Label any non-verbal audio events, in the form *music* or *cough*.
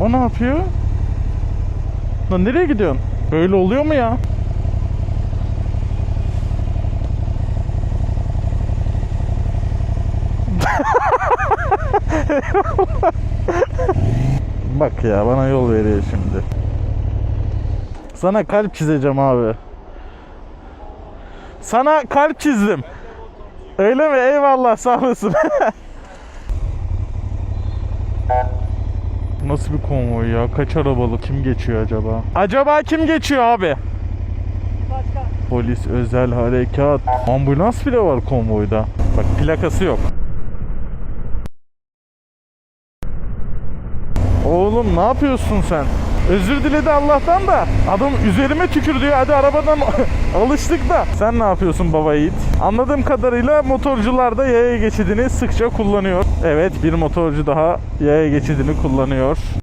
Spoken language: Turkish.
O ne yapıyor? Lan nereye gidiyorsun? Böyle oluyor mu ya? *laughs* Bak ya bana yol veriyor şimdi. Sana kalp çizeceğim abi. Sana kalp çizdim. Öyle mi? Eyvallah sağ olasın. *laughs* Nasıl bir konvoy ya? Kaç arabalı? Kim geçiyor acaba? Acaba kim geçiyor abi? Polis özel harekat. Ambulans bile var konvoyda. Bak plakası yok. Oğlum ne yapıyorsun sen? Özür diledi Allah'tan da adam üzerime tükür diyor hadi arabadan *laughs* alıştık da. Sen ne yapıyorsun baba yiğit? Anladığım kadarıyla motorcular da yaya geçidini sıkça kullanıyor. Evet bir motorcu daha yaya geçidini kullanıyor.